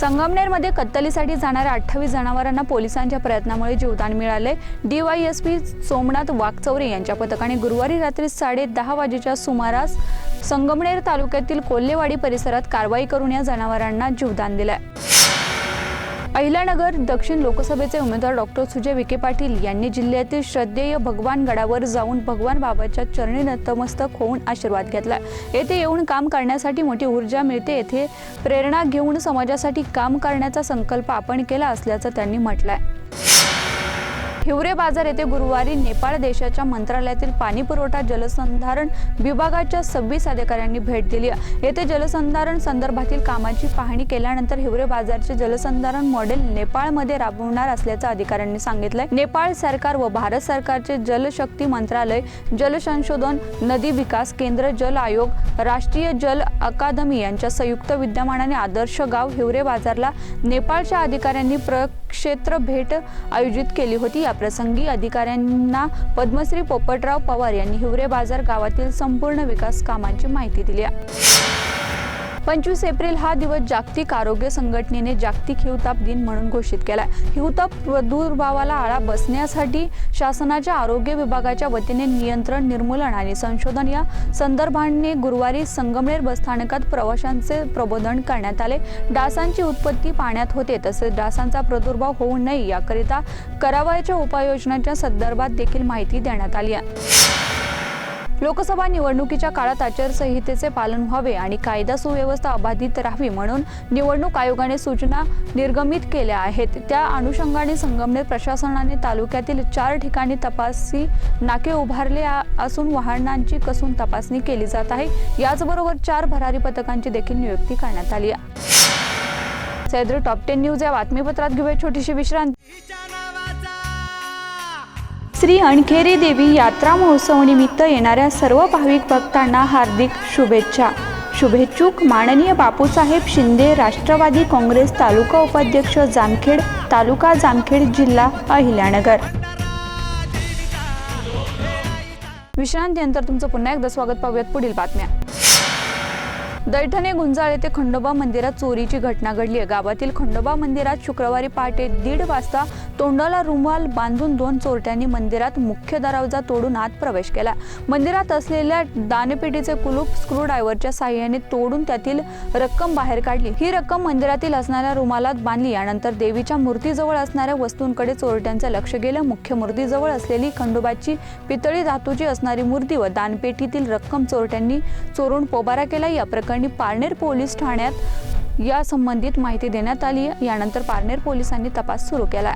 संगमनेरमध्ये कत्तलीसाठी जाणाऱ्या अठ्ठावीस जनावरांना पोलिसांच्या प्रयत्नामुळे जीवदान मिळाले. डीवायएसपी सोमनाथ वाघचौरे यांच्या पथकाने गुरुवारी रात्री साडे दहा वाजेच्या सुमारास संगमनेर तालुक्यातील कोल्हेवाडी परिसरात कारवाई करून या जनावरांना जीवदान दिलंय. अहिल्यानगर दक्षिण लोकसभेचे उमेदवार डॉक्टर सुजय विखे पाटील यांनी जिल्ह्यातील श्रद्धेय भगवान गडावर जाऊन भगवान बाबाच्या चरणी नतमस्तक होऊन आशीर्वाद घेतला. येथे येऊन काम करण्यासाठी मोठी ऊर्जा मिळते. येथे प्रेरणा घेऊन समाजासाठी काम करण्याचा संकल्प आपण केला असल्याचं त्यांनी म्हटलं आहे हिवरे बाजार येथे गुरुवारी नेपाळ देशाच्या मंत्रालयातील पाणी पुरवठा जलसंधारण विभागाच्या सव्वीस अधिकाऱ्यांनी भेट दिली. येथे जलसंधारण संदर्भातील कामाची पाहणी केल्यानंतर हिवरे बाजारचे जलसंधारण मॉडेल नेपाळमध्ये राबवणार असल्याचं अधिकाऱ्यांनी सांगितलंय. नेपाळ सरकार व भारत सरकारचे जलशक्ती मंत्रालय जलसंशोधन नदी विकास केंद्र जल आयोग राष्ट्रीय जल अकादमी यांच्या संयुक्त विद्यमानाने आदर्श गाव हिवरे बाजारला नेपाळच्या अधिकाऱ्यांनी प्रक्षेत्र भेट आयोजित केली होती. या प्रसंगी अधिकाऱ्यांना पद्मश्री पोपटराव पवार यांनी हिवरे बाजार गावातील संपूर्ण विकास कामांची माहिती दिली पंचवीस एप्रिल हा दिवस जागतिक आरोग्य संघटनेने जागतिक हिवताप दिन म्हणून घोषित केलाय. हिवताप प्रादुर्भावाला आळा बसण्यासाठी शासनाच्या आरोग्य विभागाच्या वतीने नियंत्रण निर्मूलन आणि संशोधन या संदर्भाने गुरुवारी संगमनेर बसस्थानकात प्रवाशांचे प्रबोधन करण्यात आले. डासांची उत्पत्ती पाण्यात होते तसेच डासांचा प्रादुर्भाव होऊ नये याकरिता करावयाच्या उपाययोजनांच्या संदर्भात देखील माहिती देण्यात आली आहे. लोकसभा निवडणुकीच्या काळात आचारसंहितेचे पालन व्हावे आणि कायदा सुव्यवस्था अबाधित राहावी म्हणून निवडणूक आयोगाने सूचना निर्गमित केल्या आहेत. त्या अनुषंगाने संगमनेर प्रशासनाने तालुक्यातील चार ठिकाणी तपासी नाके उभारले असून वाहनांची कसून तपासणी केली जात आहे. याचबरोबर चार भरारी पथकांची देखील नियुक्ती करण्यात आली सैद्र टॉप टेन न्यूज या बातमीपत्रात घेऊया छोटीशी विश्रांती. श्री अणखेरी देवी यात्रा महोत्सवानिमित्त येणाऱ्या सर्व भाविक भक्तांना हार्दिक शुभेच्छा. शुभेच्छुक माननीय बापूसाहेब शिंदे राष्ट्रवादी काँग्रेस तालुका उपाध्यक्ष जामखेड तालुका जामखेड जिल्हा अहिल्यानगर. विश्रांतीनंतर तुमचं पुन्हा एकदा स्वागत पाहूयात पुढील बातम्या. दैठणे गुंजाळ येथे खंडोबा मंदिरात चोरीची घटना घडली आहे. गावातील खंडोबा मंदिरात शुक्रवारी पहाटे दीड वाजता तोंडाला रुमाल बांधून दोन चोरट्यांनी मंदिरात मुख्य दरवाजा तोडून आत प्रवेश केला. मंदिरात असलेल्या दानपेटीचे कुलूप स्क्रूड्रायव्हरच्या साह्याने तोडून त्यातील रक्कम बाहेर काढली. ही रक्कम मंदिरातील असणाऱ्या रुमालात बांधली. यानंतर देवीच्या मूर्तीजवळ असणाऱ्या वस्तूंकडे चोरट्यांचं लक्ष गेलं. मुख्य मूर्तीजवळ असलेली खंडोबाची पितळी धातूची असणारी मूर्ती व दानपेटीतील रक्कम चोरट्यांनी चोरून पोबारा केला. या प्रकरणी पारनेर पोलीस ठाण्यात या संबंधित माहिती देण्यात आली यानंतर पारनेर पोलिसांनी तपास सुरू केला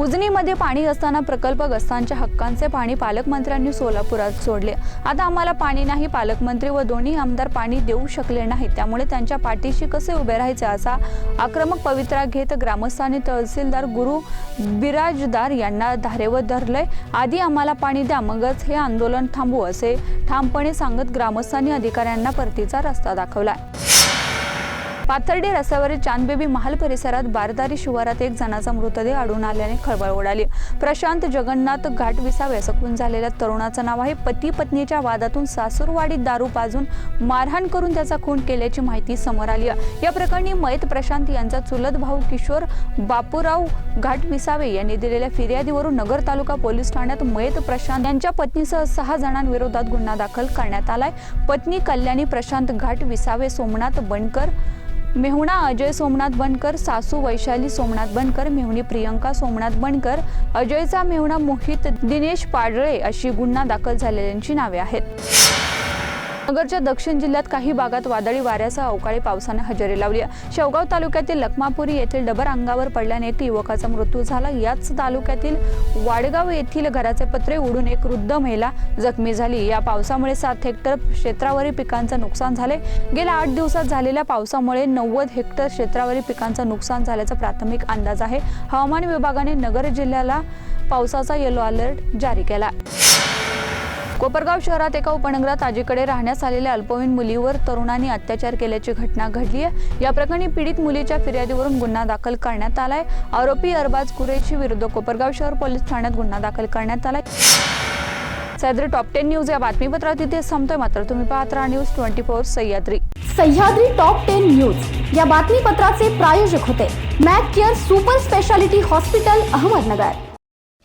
उजनीमध्ये पाणी असताना प्रकल्पग्रस्तांच्या हक्कांचे पाणी पालकमंत्र्यांनी सोलापुरात सोडले. आता आम्हाला पाणी नाही पालकमंत्री व दोन्ही आमदार पाणी देऊ शकले नाही त्यामुळे त्यांच्या पाठीशी कसे उभे राहायचे असा आक्रमक पवित्रा घेत ग्रामस्थांनी तहसीलदार गुरु बिराजदार यांना धारेवर धरलंय. आधी आम्हाला पाणी द्या मगच हे आंदोलन थांबवू असे ठामपणे सांगत ग्रामस्थांनी अधिकाऱ्यांना परतीचा रस्ता दाखवला पाथर्डी रस्त्यावरील चांदबेबी महाल परिसरात बारदारी शिवारात एक जणाचा मृतदेह आढळून आल्याने खळबळ उडाली. प्रशांत जगन्नाथ घाट विसावे सकून झालेल्या तरुणाचं नाव आहे पती पत्नीच्या वादातून सासूरवाडीत दारू पाजून मारहाण करून त्याचा खून केल्याची माहिती समोर आली या प्रकरणी मयत प्रशांत यांचा चुलत भाऊ किशोर बापूराव घाट विसावे यांनी दिलेल्या फिर्यादीवरून नगर तालुका पोलीस ठाण्यात मयत प्रशांत यांच्या पत्नीसह सहा जणांविरोधात गुन्हा दाखल करण्यात आलाय. पत्नी कल्याणी प्रशांत घाट विसावे सोमनाथ बनकर मेहुणा अजय सोमनाथ बनकर सासू वैशाली सोमनाथ बनकर मेहुणी प्रियंका सोमनाथ बनकर अजयचा मेहुणा मोहित दिनेश पाडळे अशी गुन्हा दाखल झालेल्यांची नावे आहेत. नगरच्या दक्षिण जिल्ह्यात काही भागात वादळी वाऱ्यासह अवकाळी पावसाने हजेरी लावली शेवगाव तालुक्यातील लखमापुरी येथील डबर अंगावर पडल्याने एक युवकाचा मृत्यू झाला. याच तालुक्यातील वाडगाव येथील घराचे पत्रे उडून एक वृद्ध महिला जखमी झाली. या पावसामुळे सात हेक्टर क्षेत्रावरील पिकांचं नुकसान झाले. गेल्या आठ दिवसात झालेल्या पावसामुळे नव्वद हेक्टर क्षेत्रावरील पिकांचं नुकसान झाल्याचा प्राथमिक अंदाज आहे. हवामान विभागाने नगर जिल्ह्याला पावसाचा येलो अलर्ट जारी केला कोपरगाव शहरात एका उपनगरात आजीकडे राहण्यास आलेल्या अल्पवयीन मुलीवर तरुणांनी अत्याचार केल्याची घटना घडली आहे. या प्रकरणी पीडित मुलीच्या फिर्यादीवरून गुन्हा दाखल करण्यात आलाय. आरोपी अरबाज कुरेशी विरुद्ध कोपरगाव शहर पोलीस ठाण्यात गुन्हा दाखल करण्यात आलाय. सह्याद्री टॉप टेन न्यूज या बातमीपत्रात इथे संपतोय. मात्र तुम्ही पाहत राहा news twenty four Sahyadri. Sahyadri top ten news. या बातमीपत्राचे प्रायोजक होते. Mac Care super speciality hospital Ahmednagar.